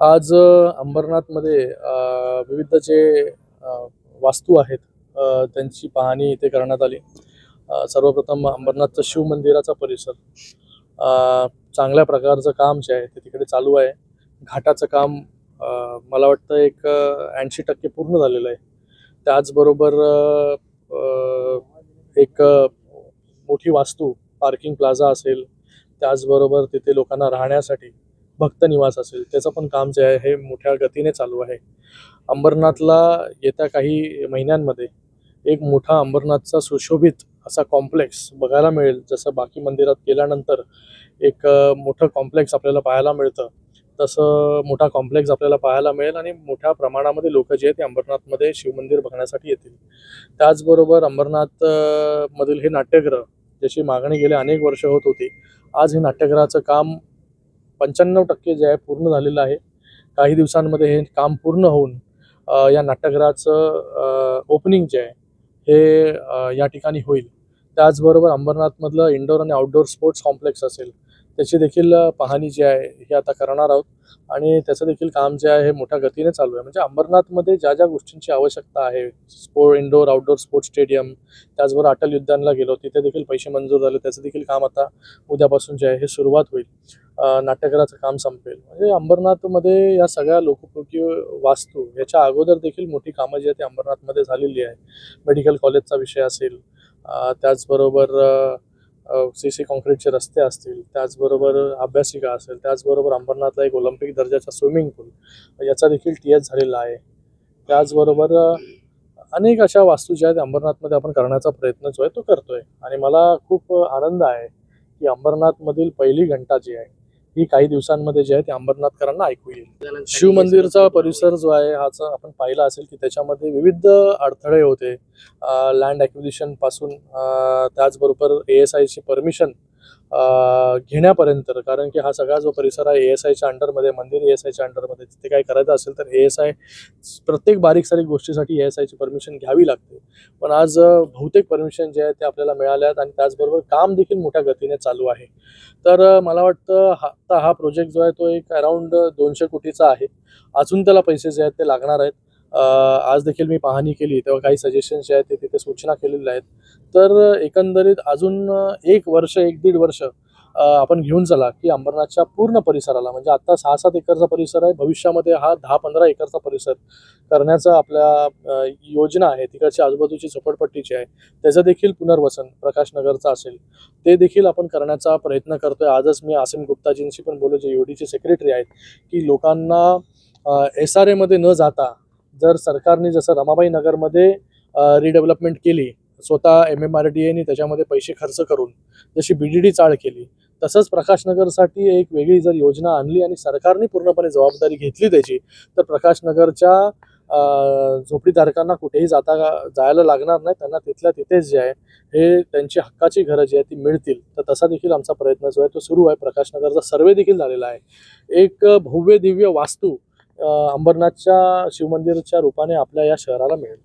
आज अंबरनाथमध्ये विविध जे वास्तू आहेत त्यांची पाहणी इथे करण्यात आली. सर्वप्रथम अंबरनाथचं शिव मंदिराचा परिसर. चांगल्या प्रकारचं काम जे आहे ते तिकडे चालू आहे. घाटाचं काम मला वाटतं एक ऐंशी टक्के पूर्ण झालेलं आहे. त्याचबरोबर एक मोठी वास्तू पार्किंग प्लाझा असेल त्याचबरोबर तिथे लोकांना राहण्यासाठी भक्त निवास असेल त्याचं पण काम जे आहे हे मोठ्या गतीने चालू आहे. अंबरनाथला येत्या काही महिन्यांमध्ये एक मोठा अंबरनाथचा सुशोभित असा कॉम्प्लेक्स बघायला मिळेल. जसं बाकी मंदिरात गेल्यानंतर एक मोठं कॉम्प्लेक्स आपल्याला पाहायला मिळतं. तसं मोठा कॉम्प्लेक्स आपल्याला पाहायला मिळेल आणि मोठ्या प्रमाणामध्ये लोक जे आहेत ते अंबरनाथमध्ये शिवमंदिर बघण्यासाठी येतील. त्याचबरोबर अंबरनाथ मधील हे नाट्यगृह ज्याची मागणी गेले अनेक वर्ष होत होती आज हे नाट्यगृहाचं काम पंच्याण्णव टक्के जे आहे पूर्ण झालेलं आहे. काही दिवसांमध्ये हे काम पूर्ण होऊन या नाट्यगृहाचं ओपनिंग जे आहे हे या ठिकाणी होईल. त्याचबरोबर अंबरनाथमधलं इंडोर आणि आउटडोर स्पोर्ट्स कॉम्प्लेक्स असेल त्याची देखील पाहणी जी आहे हे आता करणार आहोत. आणि त्याचं देखील काम जे आहे हे मोठ्या गतीने चालू आहे. म्हणजे अंबरनाथमध्ये ज्या ज्या गोष्टींची आवश्यकता आहे sport indoor outdoor sports stadium त्याचबरोबर अटल उद्यानला गेलो तिथे देखील पैसे मंजूर झाले त्याचं देखील काम आता उद्यापासून जे आहे हे सुरुवात होईल. अ, काम संपेल. म्हणजे अंबरनाथमध्ये या सगळ्या लोकोपयोगी वास्तू याच्या अगोदर देखील मोठी कामं जी आहेत ती अंबरनाथमध्ये झालेली आहे मेडिकल कॉलेजचा विषय असेल त्याचबरोबर सी सी कॉन्क्रीटचे रस्ते असतील त्याचबरोबर अभ्यासिका असेल त्याचबरोबर अंबरनाथला एक ऑलिम्पिक दर्जाचा स्विमिंग पूल याचा देखील टी एच झालेला आहे. त्याचबरोबर अनेक अशा वास्तू ज्या आहेत अंबरनाथमध्ये आपण करण्याचा प्रयत्न जो आहे तो करतोय. आणि मला खूप आनंद आहे की अंबरनाथमधील पहिली घंटा जी आहे ही काही दिवसांमध्ये जे आहे ते अंबरनाथकरांना ऐकू येईल. शिव मंदिरचा परिसर जो आहे हाचा आपण पाहिला असेल की त्याच्यामध्ये विविध अडथळे होते. लँड ॲक्विजिशनपासून त्याचबरोबर ए एस आयची परमिशन घेण्यापर्यंत. कारण की हा सगळा जो परिसर आहे ए एस आयच्या अंडरमध्ये मंदिर ए एस आयच्या अंडरमध्ये तिथे काय करायचं असेल तर ए एस आय प्रत्येक बारीक सारीक गोष्टीसाठी ए एस आयची परमिशन घ्यावी लागते. पण आज बहुतेक परमिशन जे आहे ते आपल्याला मिळाल्या आहेत आणि त्याचबरोबर काम देखील मोठ्या गतीने चालू आहे. तर मला वाटतं हा हा प्रोजेक्ट जो आहे तो एक अराऊंड दोनशे कोटीचा आहे. अजून त्याला पैसे जे आहेत ते लागणार आहेत. आज देखील मी पाहणी केली तेव्हा काही सजेशन्स जे आहेत ते तिथे सूचना केलेल्या आहेत. तर एकंदरीत अजून एक वर्ष एक दीड वर्ष आपण घेऊन चला की अंबरनाथच्या पूर्ण परिसराला. म्हणजे आता सहा सात एकरचा परिसर आहे. भविष्यामध्ये हा दहा पंधरा एकरचा परिसर करण्याचा आपल्या योजना आहे. तिकडची आजूबाजूची झोपडपट्टीची आहे. त्याचं देखील पुनर्वसन प्रकाशनगरचं असेल. ते देखील आपण करण्याचा प्रयत्न करतोय. आजच मी आसिम गुप्ताजींशी पण बोललो जे ईडीचे सेक्रेटरी आहेत की लोकांना एस आर एमध्ये न जाता जर सरकारने जसं रमाबाई नगरमध्ये रिडेव्हलपमेंट केली स्वतः एम एम आर डी एने त्याच्यामध्ये पैसे खर्च करून जशी बी डी डी चाळ केली तसंच प्रकाशनगरसाठी एक वेगळी जर योजना आणली आणि सरकारने पूर्णपणे जबाबदारी घेतली त्याची तर प्रकाशनगरच्या झोपडीधारकांना कुठेही जाता जायला लागणार नाही. त्यांना तिथल्या तिथेच जे आहे हे त्यांची हक्काची घरं जी आहेत ती मिळतील. तर तसा देखील आमचा प्रयत्न जो आहे तो सुरू आहे. प्रकाशनगरचा सर्वे देखील झालेला आहे. एक भव्य दिव्य वास्तू अंबरनाथच्या शिवमंदिरच्या रूपाने आपल्या या शहराला मिळेल.